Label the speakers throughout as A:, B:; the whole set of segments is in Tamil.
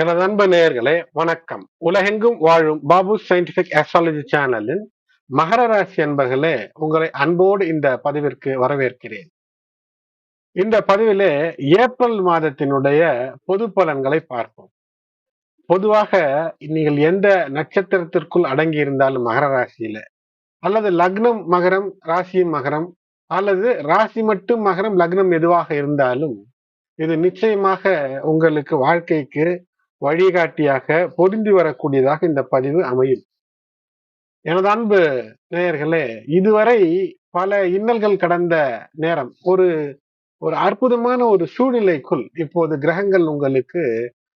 A: எனது அன்பு நேயர்களே வணக்கம். உலகெங்கும் வாழும் பாபு சயின்டிபிக் அஸ்ட்ராலஜி சேனலின் மகர ராசி அன்பர்களே உங்களை அன்போடு இந்த பதிவிற்கு வரவேற்கிறேன். இந்த பதிவிலே ஏப்ரல் மாதத்தினுடைய பொது பலன்களை பார்ப்போம். பொதுவாக நீங்கள் எந்த நட்சத்திரத்திற்குள் அடங்கி இருந்தாலும் மகர ராசியில அல்லது லக்னம் மகரம் ராசியும் மகரம் அல்லது ராசி மட்டும் மகரம் லக்னம் எதுவாக இருந்தாலும் இது நிச்சயமாக உங்களுக்கு வாழ்க்கைக்கு வழிகாட்டியாக பொருந்தி வரக்கூடியதாக இந்த பதிவு அமையும். எனது அன்பு நேயர்களே இதுவரை பல இன்னல்கள் கடந்த நேரம் ஒரு ஒரு அற்புதமான ஒரு சூழ்நிலைக்குள் இப்போது கிரகங்கள் உங்களுக்கு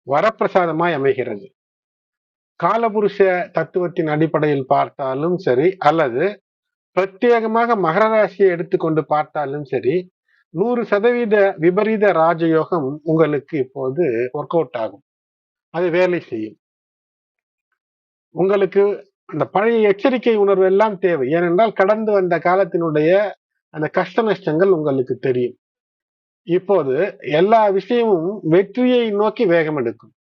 A: வரப்பிரசாதமாய் அமைகிறது. காலபுருஷ தத்துவத்தின் அடிப்படையில் பார்த்தாலும் சரி அல்லது பிரத்யேகமாக மகர ராசியை எடுத்துக்கொண்டு பார்த்தாலும் சரி நூறு சதவீத விபரீத ராஜயோகம் உங்களுக்கு இப்போது ஒர்க் அவுட் ஆகும். அது வேலை செய்யும். உங்களுக்கு அந்த பழைய எச்சரிக்கை உணர்வு எல்லாம் தேவை. ஏனென்றால் கடந்து வந்த காலத்தினுடைய அந்த கஷ்ட நஷ்டங்கள் உங்களுக்கு தெரியும். இப்போது எல்லா விஷயமும் வெற்றியை நோக்கி வேகம் எடுக்கும்.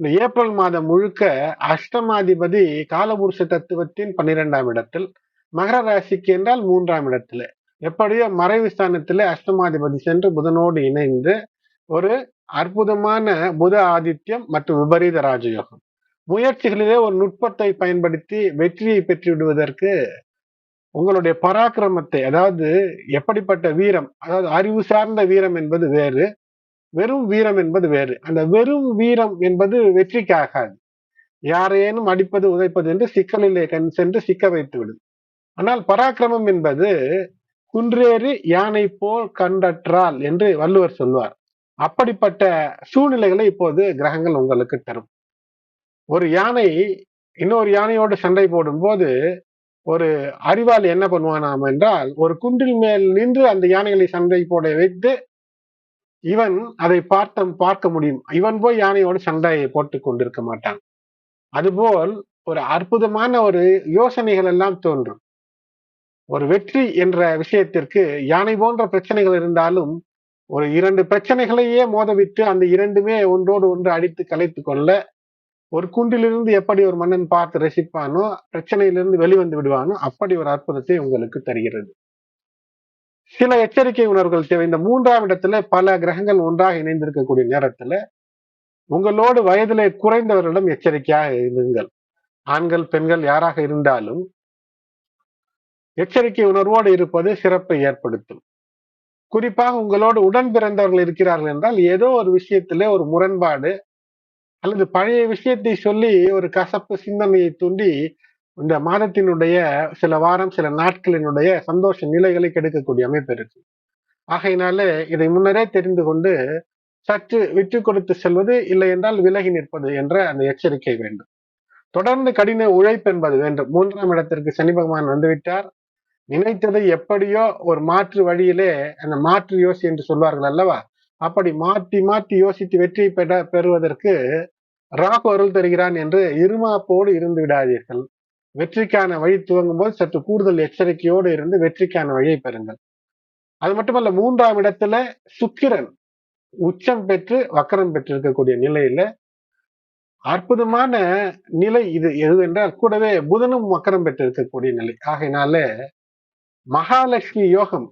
A: இந்த ஏப்ரல் மாதம் முழுக்க அஷ்டமாதிபதி காலபுருஷ தத்துவத்தின் பன்னிரெண்டாம் இடத்தில் மகர ராசிக்கு என்றால் மூன்றாம் இடத்துல. எப்படியோ மறைவு ஸ்தானத்திலே அஷ்டமாதிபதி சென்று புதனோடு இணைந்து ஒரு அற்புதமான புத ஆதித்யம் மற்றும் விபரீத ராஜயோகம். முயற்சிகளிலே ஒரு நுட்பத்தை பயன்படுத்தி வெற்றியை பெற்று விடுவதற்கு உங்களுடைய பராக்கிரமத்தை அதாவது எப்படிப்பட்ட வீரம் அதாவது அறிவு சார்ந்த வீரம் என்பது வேறு வெறும் வீரம் என்பது வேறு. அந்த வெறும் வீரம் என்பது வெற்றிக்காகாது யாரேனும் அடிப்பது உதைப்பது என்று சிக்கலிலே கண் சென்று சிக்க வைத்துவிடும். ஆனால் பராக்கிரமம் என்பது குன்றேறி யானை போல் கண்டற்றால் என்று வள்ளுவர் சொல்வார். அப்படிப்பட்ட சூழ்நிலைகளை இப்போது கிரகங்கள் உங்களுக்கு தரும். ஒரு யானை இன்னொரு யானையோடு சண்டை போடும்போது ஒரு அறிவாளி என்ன பண்ணுவானாம் என்றால் ஒரு குன்றில் மேல் நின்று அந்த யானைகளை சண்டை போட வைத்து இவன் அதை பார்த்த பார்க்க முடியும். இவன் போய் யானையோடு சண்டையை போட்டு கொண்டிருக்க மாட்டான். அதுபோல் ஒரு அற்புதமான ஒரு யோசனைகள் எல்லாம் தோன்றும். ஒரு வெற்றி என்ற விஷயத்திற்கு யானை போன்ற பிரச்சனைகள் இருந்தாலும் ஒரு இரண்டு பிரச்சனைகளையே மோதவிட்டு அந்த இரண்டுமே ஒன்றோடு ஒன்று அடித்து கலைத்து கொள்ள ஒரு குண்டிலிருந்து எப்படி ஒரு மன்னன் பார்த்து ரசிப்பானோ பிரச்சனையிலிருந்து வெளிவந்து விடுவானோ அப்படி ஒரு அற்புதத்தை உங்களுக்கு தருகிறது. சில எச்சரிக்கை உணர்வுகள் தேவை. இந்த மூன்றாம் இடத்துல பல கிரகங்கள் ஒன்றாக இணைந்திருக்கக்கூடிய நேரத்துல உங்களோடு வயதிலே குறைந்தவர்களிடம் எச்சரிக்கையாக இருங்கள். ஆண்கள் பெண்கள் யாராக இருந்தாலும் எச்சரிக்கை உணர்வோடு இருப்பது சிறப்பை ஏற்படுத்தும். குறிப்பாக உங்களோடு உடன் பிறந்தவர்கள் இருக்கிறார்கள் என்றால் ஏதோ ஒரு விஷயத்திலே ஒரு முரண்பாடு அல்லது பழைய விஷயத்தை சொல்லி ஒரு கசப்பு சிந்தனையை தூண்டி இந்த மாதத்தினுடைய சில வாரம் சில நாட்களினுடைய சந்தோஷ நிலைகளை கெடுக்கக்கூடிய அமைப்பு இருக்கு. ஆகையினாலே இதை முன்னரே தெரிந்து கொண்டு சற்று விட்டு கொடுத்து செல்வது இல்லை என்றால் விலகி நிற்பது என்ற அந்த எச்சரிக்கை வேண்டும். தொடர்ந்து கடின உழைப்பு என்பது வேண்டும். மூன்றாம் இடத்திற்கு சனி பகவான் வந்துவிட்டார். நினைத்ததை எப்படியோ ஒரு மாற்று வழியிலே அந்த மாற்று யோசி என்று சொல்வார்கள் அல்லவா? அப்படி மாற்றி மாற்றி யோசித்து வெற்றியை பெற பெறுவதற்கு ராகு அருள் தருகிறான் என்று இருமாப்போடு இருந்து விடாதீர்கள். வெற்றிக்கான வழி துவங்கும் போது சற்று கூடுதல் எச்சரிக்கையோடு இருந்து வெற்றிக்கான வழியை பெறுங்கள். அது மட்டுமல்ல மூன்றாம் இடத்துல சுக்கிரன் உச்சம் பெற்று வக்கரம் பெற்றிருக்கக்கூடிய நிலையில அற்புதமான நிலை இது. எது என்றால் கூடவே புதனும் வக்கரம் பெற்றிருக்கக்கூடிய நிலை. ஆகையினால மகாலட்சுமி யோகம்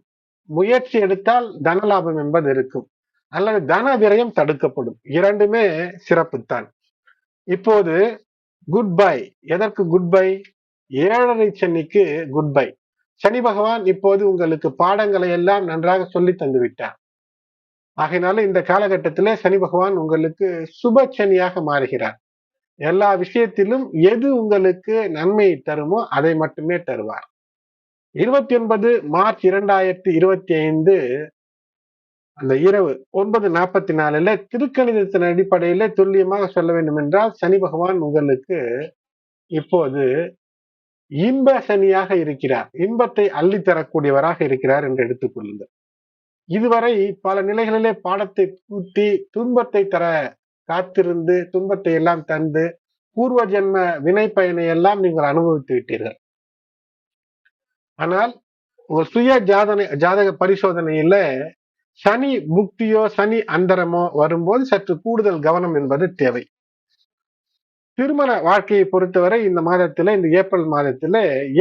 A: முயற்சி எடுத்தால் தனலாபம் என்பது இருக்கும். அல்லது தன விரயம் தடுக்கப்படும். இரண்டுமே சிறப்புத்தான். இப்போது குட் பை எதற்கு குட் பை ஏழரை சனிக்கு குட் பை சனி பகவான் இப்போது உங்களுக்கு பாடங்களை எல்லாம் நன்றாக சொல்லி தந்து விட்டார் ஆகையினால இந்த காலகட்டத்திலே சனி பகவான் உங்களுக்கு சுப சனியாக மாறுகிறார். எல்லா விஷயத்திலும் எது உங்களுக்கு நன்மை தருமோ அதை மட்டுமே தருவார். இருபத்தி ஒன்பது மார்ச் இரண்டாயிரத்தி இருபத்தி ஐந்து அந்த இரவு ஒன்பது நாற்பத்தி நாலுல திருக்கணிதத்தின் அடிப்படையில துல்லியமாக சொல்ல வேண்டும் என்றால் சனி பகவான் உங்களுக்கு இப்போது இன்ப சனியாக இருக்கிறார். இன்பத்தை அள்ளி தரக்கூடியவராக இருக்கிறார் என்று எடுத்துக்கொள்ளுங்கள். இதுவரை பல நிலைகளிலே பாடத்தை கூட்டி துன்பத்தை தர காத்திருந்து துன்பத்தை எல்லாம் தந்து பூர்வ ஜென்ம வினை பயனை எல்லாம் நீங்கள் அனுபவித்து விட்டீர்கள். ஆனால் உங்க சுய ஜாதனை ஜாதக பரிசோதனையில சனி புக்தியோ சனி அந்தரமோ வரும்போது சற்று கூடுதல் கவனம் என்பது தேவை. திருமண வாழ்க்கையை பொறுத்தவரை இந்த மாதத்துல இந்த ஏப்ரல் மாதத்துல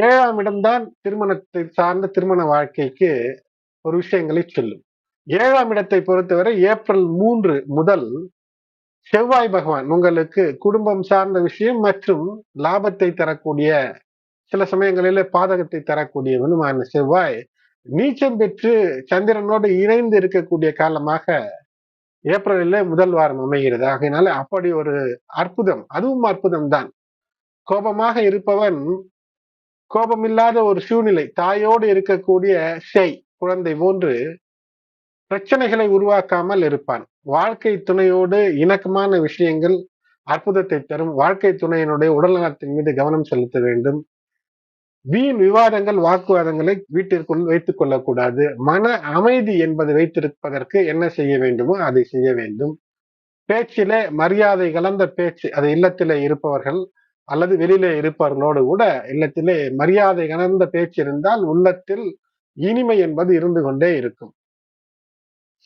A: ஏழாம் இடம்தான் திருமணத்தை சார்ந்த திருமண வாழ்க்கைக்கு ஒரு விஷயங்களை சொல்லும். ஏழாம் இடத்தை பொறுத்தவரை ஏப்ரல் மூன்று முதல் செவ்வாய் பகவான் உங்களுக்கு குடும்பம் சார்ந்த விஷயம் மற்றும் லாபத்தை தரக்கூடிய சில சமயங்களில பாதகத்தை தரக்கூடியவனுமான செவ்வாய் நீச்சம் பெற்று சந்திரனோடு இணைந்து இருக்கக்கூடிய காலமாக ஏப்ரலில் முதல் வாரம் அமைகிறது. ஆகையினால அப்படி ஒரு அற்புதம் அதுவும் அற்புதம் தான் கோபமாக இருப்பவன் கோபமில்லாத ஒரு சூழ்நிலை தாயோடு இருக்கக்கூடிய செய் குழந்தை போன்று பிரச்சனைகளை உருவாக்காமல் இருப்பான். வாழ்க்கை துணையோடு இணக்கமான விஷயங்கள் அற்புதத்தை தரும். வாழ்க்கை துணையினுடைய உடல்நலத்தின் மீது கவனம் செலுத்த வேண்டும். வீண் விவாதங்கள் வாக்குவாதங்களை வீட்டிற்குள் வைத்துக் கொள்ளக்கூடாது. மன அமைதி என்பது வைத்திருப்பதற்கு என்ன செய்ய வேண்டுமோ அதை செய்ய வேண்டும். பேச்சிலே மரியாதை கலந்த பேச்சு அது இல்லத்திலே இருப்பவர்கள் அல்லது வெளியிலே இருப்பவர்களோடு கூட இல்லத்திலே மரியாதை கலந்த பேச்சு இருந்தால் உள்ளத்தில் இனிமை என்பது இருந்து கொண்டே இருக்கும்.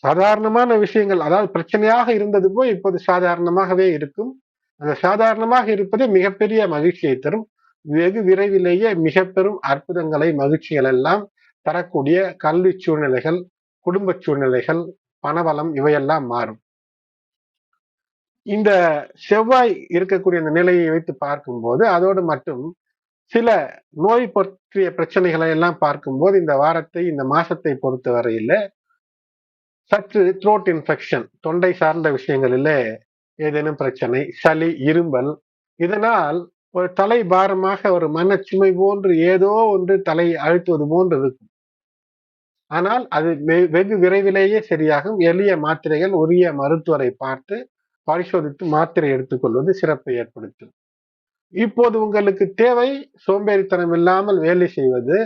A: சாதாரணமான விஷயங்கள் அதாவது பிரச்சனையாக இருந்தது போய் இப்போது சாதாரணமாகவே இருக்கும். அந்த சாதாரணமாக இருப்பதே மிகப்பெரிய மகிழ்ச்சியை தரும். வெகு விரைவிலேயே மிக பெரும் அற்புதங்களை மகிழ்ச்சிகள் எல்லாம் தரக்கூடிய கல்வி சூழ்நிலைகள் குடும்ப சூழ்நிலைகள் பணபலம் இவையெல்லாம் மாறும். இந்த செவ்வாய் இருக்கக்கூடிய இந்த நிலையை வைத்து பார்க்கும்போது அதோடு மட்டும் சில நோய் பற்றிய பிரச்சனைகளை எல்லாம் பார்க்கும்போது இந்த வாரத்தை இந்த மாசத்தை பொறுத்த வரையில சற்று த்ரோட் இன்ஃபெக்ஷன் தொண்டை சார்ந்த விஷயங்களில ஏதேனும் பிரச்சனை சளி இரும்பல் இதனால் ஒரு தலை பாரமாக ஒரு மனச்சுமை போன்று ஏதோ ஒன்று தலை அழுத்துவது போன்று இருக்கும். ஆனால் அது வெகு விரைவிலேயே சரியாகும். எளிய மாத்திரைகள் உரிய மருத்துவரை பார்த்து பரிசோதித்து மாத்திரை எடுத்துக்கொள்வது சிறப்பை ஏற்படுத்தும். இப்போது உங்களுக்கு தேவை சோம்பேறித்தனம் இல்லாமல் வேலை செய்வது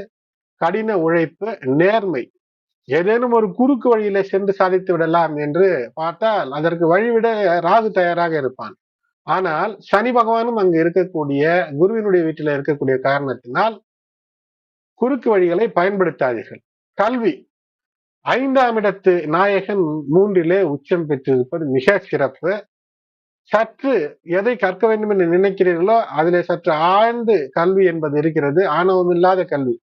A: கடின உழைப்பு நேர்மை ஏதேனும் ஒரு குறுக்கு வழியில சென்று சாதித்து விடலாம் என்று பார்த்தால் அதற்கு வழிவிட ராகு தயாராக இருப்பான். ஆனால் சனி பகவானும் அங்கு இருக்கக்கூடிய குருவினுடைய வீட்டில் இருக்கக்கூடிய காரணத்தினால் குறுக்கு வழிகளை பயன்படுத்தாதீர்கள். கல்வி ஐந்தாம் இடத்து நாயகன் மூன்றிலே உச்சம் பெற்றிருப்பது மிக சிறப்பு. சற்று எதை கற்க வேண்டும் என்று நினைக்கிறீர்களோ அதிலே சற்று ஆழ்ந்து கல்வி என்பது இருக்கிறது. ஆணவம் இல்லாத கல்வி.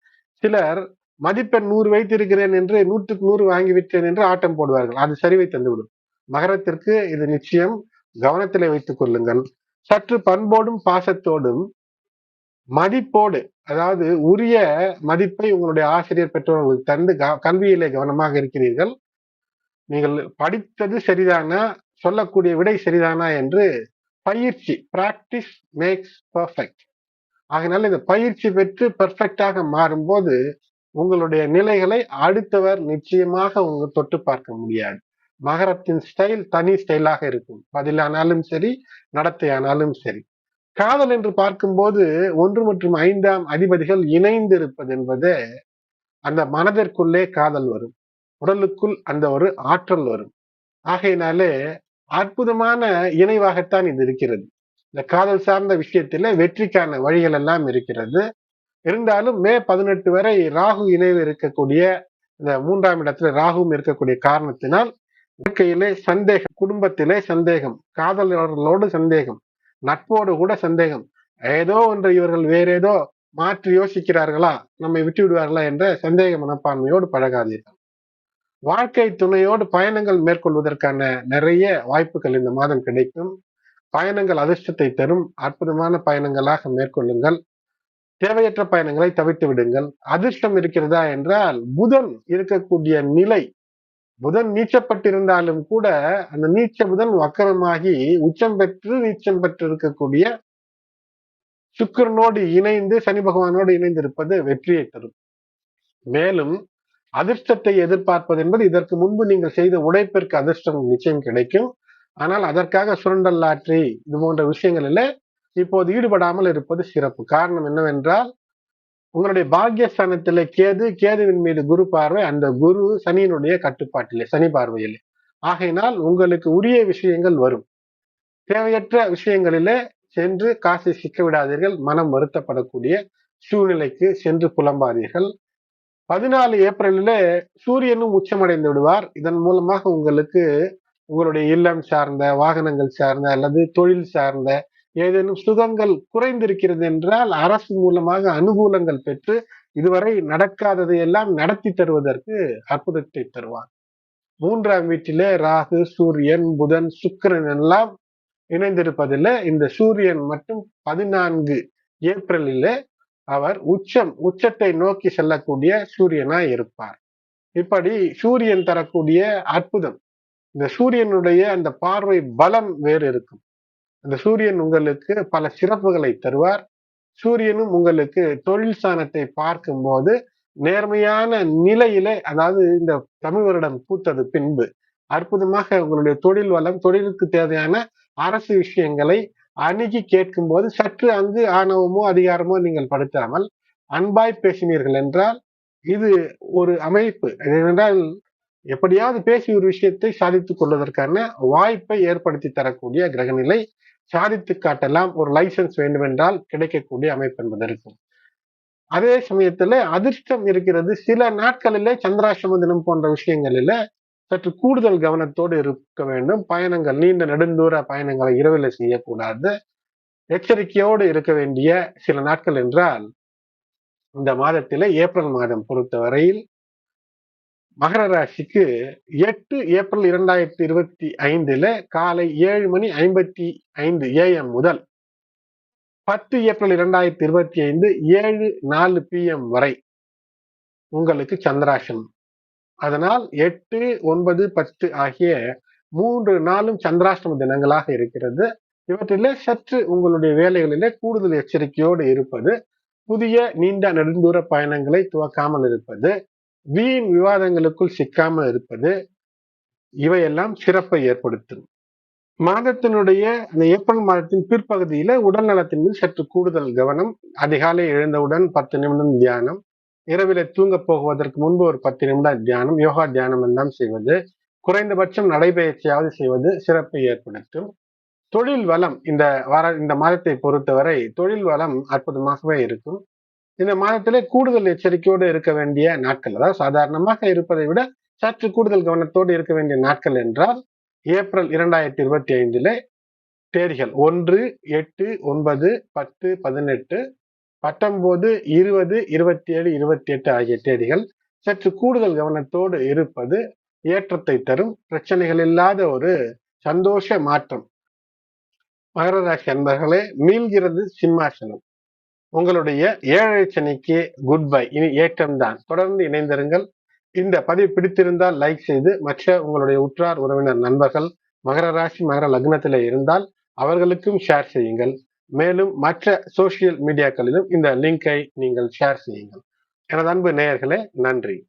A: சிலர் மதிப்பெண் நூறு வைத்திருக்கிறேன் என்று நூற்றுக்கு நூறு வாங்கிவிட்டேன் என்று ஆட்டம் போடுவார்கள். அது சரிவை தந்துவிடும். மகரத்திற்கு இது நிச்சயம். கவனத்திலே வைத்துக் கொள்ளுங்கள். சற்று பண்போடும் பாசத்தோடும் மதிப்போடு அதாவது உரிய மதிப்பை உங்களுடைய ஆசிரியர் பெற்றோர்களுக்கு தந்து கல்வியிலே கவனமாக இருக்கிறீர்கள். நீங்கள் படித்தது சரிதானா சொல்லக்கூடிய விடை சரிதானா என்று பயிற்சி பிராக்டிஸ் மேக்ஸ் பர்ஃபெக்ட் ஆகினால இந்த பயிற்சி பெற்று பெர்ஃபெக்டாக மாறும்போது உங்களுடைய நிலைகளை அடுத்தவர் நிச்சயமாக உங்க தொட்டு பார்க்க முடியாது. மகரத்தின் ஸ்டைல் தனி ஸ்டைலாக இருக்கும். பதிலானாலும் சரி நடத்தையானாலும் சரி. காதல் என்று பார்க்கும்போது ஒன்று மற்றும் ஐந்தாம் அதிபதிகள் இணைந்து இருப்பது என்பது அந்த மனதிற்குள்ளே காதல் வரும். உடலுக்குள் அந்த ஒரு ஆற்றல் வரும். ஆகையினாலே அற்புதமான இணைவாகத்தான் இது இருக்கிறது. இந்த காதல் சார்ந்த விஷயத்தில வெற்றிக்கான வழிகள் எல்லாம் இருக்கிறது. இருந்தாலும் மே பதினெட்டு வரை ராகு இணைவு இருக்கக்கூடிய இந்த மூன்றாம் இடத்துல ராகுவும் இருக்கக்கூடிய காரணத்தினால் வாழ்க்கையிலே சந்தேகம் குடும்பத்திலே சந்தேகம் காதலர்களோடு சந்தேகம் நட்போடு கூட சந்தேகம். ஏதோ ஒன்று இவர்கள் வேற ஏதோ மாற்றி யோசிக்கிறார்களா? நம்மை விட்டு விடுவார்களா என்ற சந்தேக மனப்பான்மையோடு பழகாதீர்கள். வாழ்க்கை துணையோடு பயணங்கள் மேற்கொள்வதற்கான நிறைய வாய்ப்புகள் இந்த மாதம் கிடைக்கும். பயணங்கள் அதிர்ஷ்டத்தை தரும். அற்புதமான பயணங்களாக மேற்கொள்ளுங்கள். தேவையற்ற பயணங்களை தவிர்த்து விடுங்கள். அதிர்ஷ்டம் இருக்கிறதா என்றால் புதன் இருக்கக்கூடிய நிலை புதன் நீச்சப்பட்டிருந்தாலும் கூட அந்த நீச்ச புதன் வக்கரமாகி உச்சம் பெற்று நீச்சம் பெற்று இருக்கக்கூடிய சுக்கரனோடு இணைந்து சனி பகவானோடு இணைந்து இருப்பது வெற்றியை தரும். மேலும் அதிர்ஷ்டத்தை எதிர்பார்ப்பது என்பது இதற்கு முன்பு நீங்கள் செய்த உழைப்பிற்கு அதிர்ஷ்டம் நிச்சயம் கிடைக்கும். ஆனால் அதற்காக சுரண்டல் லாற்றி இது போன்ற விஷயங்களில் இப்போது ஈடுபடாமல் இருப்பது சிறப்பு. காரணம் என்னவென்றால் உங்களுடைய பாக்கியஸ்தானத்திலே கேது கேதுவின் மீது குரு பார்வை அந்த குரு சனியினுடைய கட்டுப்பாட்டிலே சனி பார்வையிலே. ஆகையினால் உங்களுக்கு உரிய விஷயங்கள் வரும். தேவையற்ற விஷயங்களிலே சென்று காசை சிக்க விடாதீர்கள் மனம் வருத்தப்படக்கூடிய சூழ்நிலைக்கு சென்று புலம்பாதீர்கள். பதினாலு ஏப்ரலிலே சூரியனும் உச்சமடைந்து விடுவார். இதன் மூலமாக உங்களுக்கு உங்களுடைய இல்லம் சார்ந்த வாகனங்கள் சார்ந்த அல்லது தொழில் சார்ந்த ஏதேனும் சுகங்கள் குறைந்திருக்கிறது என்றால் அரசு மூலமாக அனுகூலங்கள் பெற்று இதுவரை நடக்காததை எல்லாம் நடத்தி தருவதற்கு அற்புதத்தை தருவார். மூன்றாம் வீட்டிலே ராகு சூரியன் புதன் சுக்கிரன் எல்லாம் இணைந்திருப்பதில் இந்த சூரியன் மட்டும் பதினான்கு ஏப்ரலில் அவர் உச்சம் உச்சத்தை நோக்கி செல்லக்கூடிய சூரியனா இருப்பார். இப்படி சூரியன் தரக்கூடிய அற்புதம். இந்த சூரியனுடைய அந்த பார்வை பலம் வேறு இருக்கும். அந்த சூரியன் உங்களுக்கு பல சிறப்புகளை தருவார். சூரியனும் உங்களுக்கு தொழில் ஸ்தானத்தை பார்க்கும்போது நேர்மையான நிலையில அதாவது இந்த தமிழ் வருடம் பூத்தது பின்பு அற்புதமாக உங்களுடைய தொழில் வளம் தொழிலுக்கு தேவையான அரசு விஷயங்களை அணுகி கேட்கும் போது சற்று அங்கு ஆணவமோ அதிகாரமோ நீங்கள் படுத்தாமல் அன்பாய் பேசினீர்கள் என்றால் இது ஒரு அமைப்பு. ஏனென்றால் எப்படியாவது பேசி ஒரு விஷயத்தை சாதித்துக் கொள்வதற்கான வாய்ப்பை ஏற்படுத்தி தரக்கூடிய கிரகநிலை சாதித்து காட்டலாம் ஒரு லைசன்ஸ் வேண்டுமென்றால் கிடைக்கக்கூடிய அமைப்பு என்பது இருக்கும். அதே சமயத்துல அதிர்ஷ்டம் இருக்கிறது சில நாட்களிலே சந்திராசிரம தினம் போன்ற விஷயங்களில சற்று கூடுதல் கவனத்தோடு இருக்க வேண்டும். பயணங்கள் நீண்ட நெடுந்தூர பயணங்களை இரவில் செய்யக்கூடாது. எச்சரிக்கையோடு இருக்க வேண்டிய சில நாட்கள் என்றால் இந்த மாதத்திலே ஏப்ரல் மாதம் பொறுத்தவரையில் மகர ராசிக்கு எட்டு ஏப்ரல் இரண்டாயிரத்தி இருபத்தி ஐந்துல காலை ஏழு மணி ஐம்பத்தி ஐந்து ஏஎம் முதல் பத்து ஏப்ரல் இரண்டாயிரத்தி இருபத்தி ஐந்து ஏழு நாலு பிஎம் வரை உங்களுக்கு சந்திராசனம் அதனால் எட்டு ஒன்பது பத்து ஆகிய மூன்று நாளும் சந்திராஷ்டம தினங்களாக இருக்கிறது. இவற்றிலே சற்று உங்களுடைய வேலைகளிலே கூடுதல் எச்சரிக்கையோடு இருப்பது புதிய நீண்ட நெடுந்தூர பயணங்களை துவக்காமல் இருப்பது வீண் விவாதங்களுக்குள் சிக்காமல் இருப்பது இவையெல்லாம் சிறப்பை ஏற்படுத்தும். மாதத்தினுடைய அந்த ஏப்ரல் மாதத்தின் பிற்பகுதியில உடல் நலத்தின் மீது சற்று கூடுதல் கவனம் அதிகாலை எழுந்தவுடன் பத்து நிமிடம் தியானம் இரவில தூங்க போகுவதற்கு முன்பு ஒரு பத்து நிமிடம் தியானம் யோகா தியானம் எல்லாம் செய்வது குறைந்தபட்சம் நடைபயிற்சியாவது செய்வது சிறப்பை ஏற்படுத்தும். தொழில் வளம் இந்த வார இந்த மாதத்தை பொறுத்தவரை தொழில் வளம் அற்புதமாகவே இருக்கும். இந்த மாதத்திலே கூடுதல் எச்சரிக்கையோடு இருக்க வேண்டிய நாட்கள் அதாவது சாதாரணமாக இருப்பதை விட சற்று கூடுதல் கவனத்தோடு இருக்க வேண்டிய நாட்கள் என்றால் ஏப்ரல் இரண்டாயிரத்தி இருபத்தி ஐந்தில் தேதிகள் ஒன்று எட்டு ஒன்பது பத்து பதினெட்டு பத்தொன்பது இருபது இருபத்தி ஏழு இருபத்தி எட்டு ஆகிய தேதிகள் சற்று கூடுதல் கவனத்தோடு இருப்பது ஏற்றத்தை தரும் பிரச்சனைகள் இல்லாத ஒரு சந்தோஷ மாற்றம். மகர ராசி அன்பர்களே மீள்கிறது சிம்மாசனம். உங்களுடைய ஏழை சனிக்கு குட் பை இனி ஏற்றம் தான். தொடர்ந்து இணைந்திருங்கள். இந்த பதிவு பிடித்திருந்தால் லைக் செய்து மற்ற உங்களுடைய உற்றார் உறவினர் நண்பர்கள் மகர ராசி மகர லக்னத்தில் இருந்தால் அவர்களுக்கும் ஷேர் செய்யுங்கள். மேலும் மற்ற சோசியல் மீடியாக்களிலும் இந்த லிங்கை நீங்கள் ஷேர் செய்யுங்கள். எனது அன்பு நேயர்களே நன்றி.